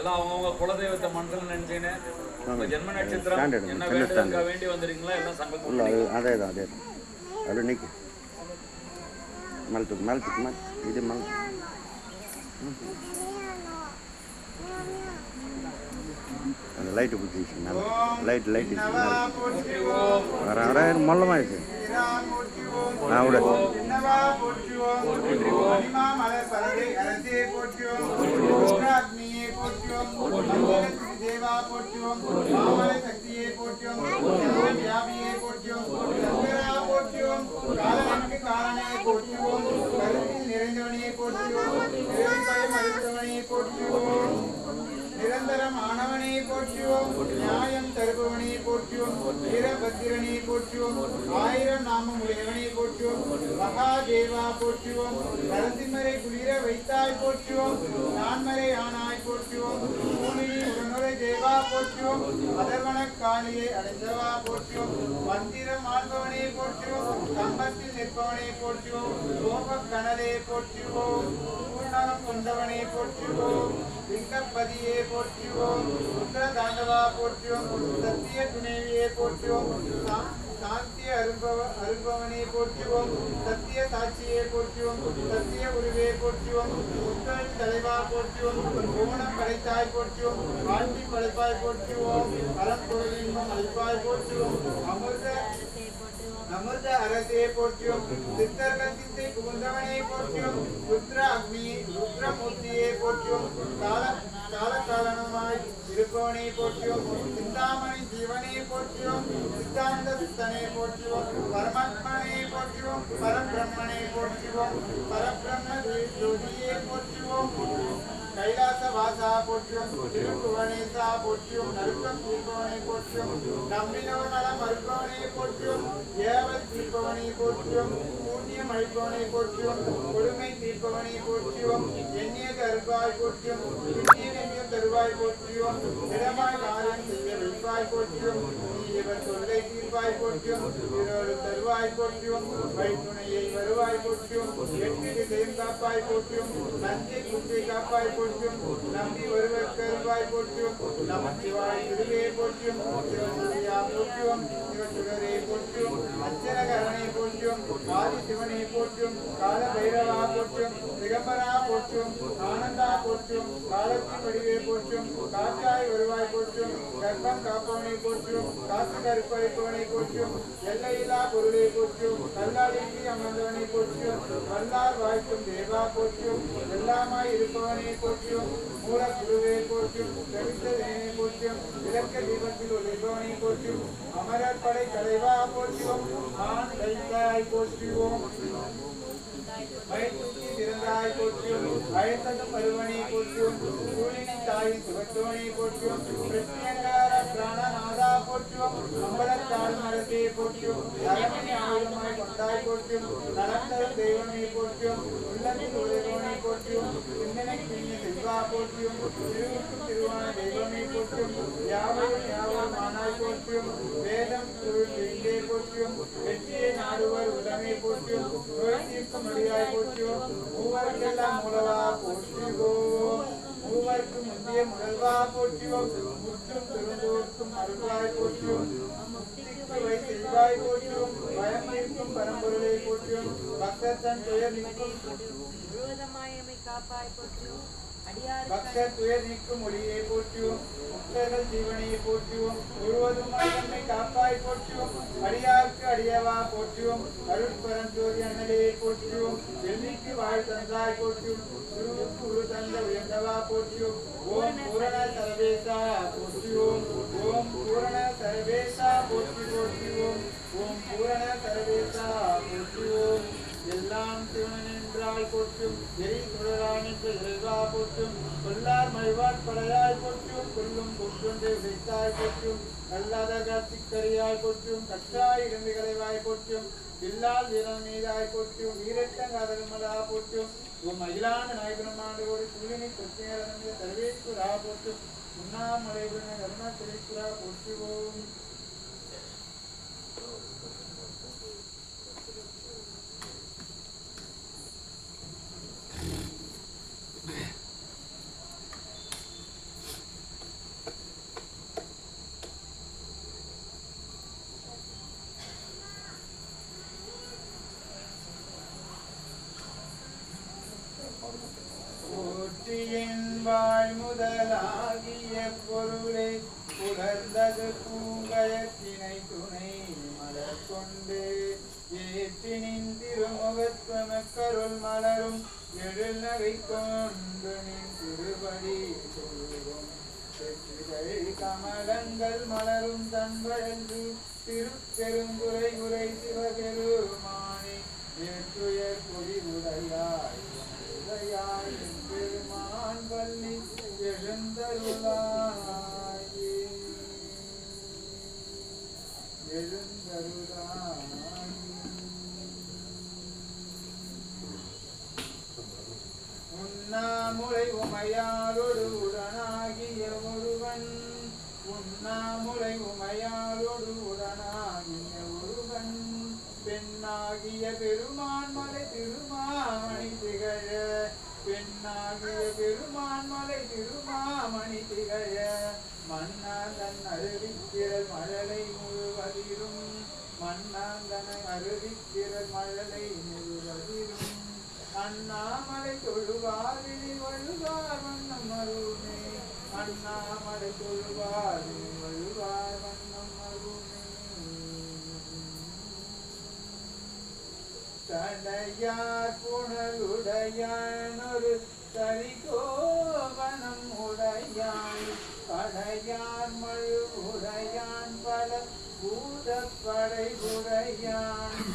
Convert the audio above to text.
எல்லாம் அவங்கவுங்க குலதெய்வத்தை மனதில் நினைச்சுன்னு ஜென்ம நட்சத்திரம் என்ன வேண்டுதலுக்காக வேண்டி வந்துருக்கீங்களா? எல்லாம் சங்கல்பம் அது தான் அதே தான் அதில் நிற்க மேலே தூக்கு மேலே தூக்கு மேலே இது மேலே அந்த லைட்டு பிடிச்சி மேலே லைட் லைட் மேலே வர வர இருக்கு. நான் விட போற்றுவோம். தேவா போற்றுவோம் மாமலை சக்தியே போற்றுவோம் வியாபியே போற்றுவோம் சங்கரா போற்றுவோம் காலனுக்கு காலனே போற்றுவோம் கருத்தில் நிறைந்தவனையே போற்றுவோம் நிறைவாய் மறுத்தவனையே போற்றுவோம் நிரந்தரம் ஆனவனை போற்றுவோம் நியாயம் தருபவனை போற்றுவோம் வீரபத்திரனை போற்றுவோம் ஆயிரம் நாமம் உடையவனை போற்றுவோம் மகாதேவா போற்றுவோம் நரசிம்மரை குளிர வைத்தாய் போற்றுவோம் நான்மறை ஆனாய் போற்றுவோம் பூமியை உடனுரை அதர்வன காளியை அடைந்தவா போற்றுவோம் மந்திரம் ஆள்பவனை போற்றுவோம் கம்பத்தில் நிற்பவனை போற்றுவோம் கோப கணலே பூர்ணகம் லிங்கப்பதியே தாண்டவா சத்திய துணைவியே சாந்திய அரும்பவ அரும்பவனை போற்றுவோம் சத்திய சாட்சியை போற்றுவோம் சத்திய உருவே போற்றுவோம் முத்தல் தலைவா போற்றுவோம் கோணம் படைத்தாய் போற்றுவோம் வாழ்த்தி படைப்பாய் போற்றுவோம் பரம்பொருளின் அழிப்பாய் போற்றுவோம் அமிர்த அமிர்த அரசே போற்றியோம் சித்தர்கள் சித்தை புகுந்தவனே போற்றியோம் ருத்ர அக்னி ருத்ரமூர்த்தியே போற்றியோம் கால காலகாலனமாய் இருப்பவனே போற்றியோம் சிந்தாமணி ஜீவனை போற்றியோம் சித்தாந்த சித்தனை போற்றுவோம் பரமாத்மனை போற்றுவோம் பரபிரம்மனை போற்றுவோம் பரபிரம்ம ஜோதியே போற்றியோம் கைலாச வாசா போற்றியும் திருக்குவனேசா போற்றியும் நறுக்கம் தீர்ப்பவனை போற்றியும் நம்பினோர் நலம் மறுப்பவனை போற்றியும் ஏவல் தீர்ப்பவனை போற்றியும் பூர்ணியம் அழிப்பவனை போற்றியும் கொடுமை தீர்ப்பவனை போற்றியும் எண்ணிய அருள்வாய் போற்றியும் எண்ணிய தருவாய் போற்றியும் இடமாய் காரியம் செய்ய வைப்பாய் போற்றியும் இவர் சொல்லை தீர்ப்பாய் போற்றியும் இவரோடு தருவாய் போற்றியும் வைத்துணையை வருவாய் போற்றியும் எட்டு திசையும் காப்பாய் போற்றியும் நந்தி குப்பை காப்பாய் போற்றியும் நம்பி ஒருவர் கருவாய் போற்றியும் நமச்சிவாய் திருவே போற்றியும் போற்றியும் இவர் சுடரே போற்றியும் அச்சரகரனை போற்றியும் ஆதி சிவனை போற்றியும் கால பைரவா போற்றியும் திகம்பரா போற்றியும் ஆனந்தா போற்றியும் காலத்தி வடிவே போற்றியும் காற்றாய் வருவாய் போற்றியும் கர்ப்பம் காப்பவனை போற்றியும் காசு கருப்பளிப்பவனை போற்றியும் எல்லையில்லா பொருளை போற்றியும் கல்லாளிக்கு அமர்ந்தவனை போற்றியும் வல்லார் வாய்க்கும் தேவா போற்றியும் எல்லாமாய் இருப்பவனை போற்றியும் மூலக்குருவை போற்றியும் தவித்ததனை போற்றியும் விளக்க தீபத்தில் ஒளிபவனை போற்றியும் அமரர் படை தலைவா போற்றியும் ஆண் கைத்தாய் போற்றியோம் வயிற்றுக்கு திறந்தாய் போற்றியும் அழைத்தது பருவனை போற்றியும் சூழினி தாயின் சுகத்தோனை போற்றியும் கிருஷ்ணங்கார பிராணநாதா போற்றியும் அம்பலத்தாள் மரத்தை போற்றியும் நலமணி ஆயுதமாய் கொண்டாய் போற்றியும் நலந்தரும் தெய்வனை போற்றியும் உள்ளத்தில் உழைவோனை போற்றியும் சிந்தனை பின்னி செல்வா போற்றியும் திருவுக்கும் திருவான தெய்வனை போற்றியும் யாவரும் யாவரும் ஆனாய் போற்றியும் வேதம் பொருள் எங்கே போற்றியும் வெற்றியை நாடுவர் உடமை போற்றியும் நோய் மூலவா முந்தைய முதல்வா முற்றும் பெருந்தோர்க்கும் அருள்வாய் முக்திக்கு வை செல்வாய் பயம் பரம்பொருளை துயர் நிற்கும் காப்பாய் போற்றியும் பக்தர் துயர் நீக்கும் ஒளியை போற்றுவோம் முக்தர்கள் ஜீவனையை போற்றுவோம் முழுவதும் நம்மை காப்பாய் போற்றுவோம் அடியார்க்கு அடியவா போற்றுவோம் அருள் பரஞ்சோதி அண்ணலையை போற்றுவோம் வெள்ளிக்கு வாழ் தந்தாய் போற்றுவோம் குருவுக்கு உரு தந்த உயர்ந்தவா போற்றுவோம் ஓம் பூரண சர்வேசா போற்றுவோம் ஓம் பூரண சர்வேசா போற்றி போற்றுவோம் ஓம் பூரண சர்வேசா எல்லாம் சிவனென்றால் போற்றும். எரி சுடரானிக்கு இறைவா போற்றும். கொல்லார் மழ்வார் படையாய் போற்றும். கொல்லும் கொன்றொன்றை வைத்தாய் போற்றும். கல்லாத காட்சிக்கரியாய் போற்றும். கற்றாய் இருந்து கலைவாய் போற்றும். இல்லால் வீரன் மீதாய் போற்றும். வீரட்டங்காதகமலா போற்றும். உம் அகிலான நாயகனமாண்டு ஒரு குளினி கொத்தியரங்க சர்வேஸ்வரா போற்றும். உண்ணாமலை திரைக்குரா போற்றுவோம். முதலாகிய பொருளை புலர்ந்தது பூங்கயத்தினை துணை மலர் கொண்டு ஏற்றினின் திருமுகத்வமக்கருள் மலரும் எழில் நகை கொண்டு நின் திருவடி தொழுவோம் செற்றிகள் கமலங்கள் மலரும் தன்பழந்து திருப்பெருந்துரை உரை சிவபெருமானே ஏற்றுயர் பொறிவுடையாய் உடையார் உண்ணாமுலை உமையாரோடு உடனாகிய ஒருவன். உண்ணாமுலை உமையாரோடு உடனாகிய ஒருவன். பெண்ணாகிய பெருமான் மலை திருமாமணி திகழ. பெண்ணாகிய பெருமான் மலை திருமாமணி திகழ. மன்னாந்தன் அருவித்திரல் மழலை முழுவதிலும். மன்னாந்தன அருவித்திரல் மழலை முழு அண்ணாமலை தொழுவாரில் வழுவார் வண்ணம் அருமே அண்ணாமலை தொழுவாரில் வழுவார் வண்ணம் அருமே தடையார் புனலுடையான் ஒரு தரிகோவனம் உடையான். படையார் மழு உடையான் பல பூதப்படை உடையான்.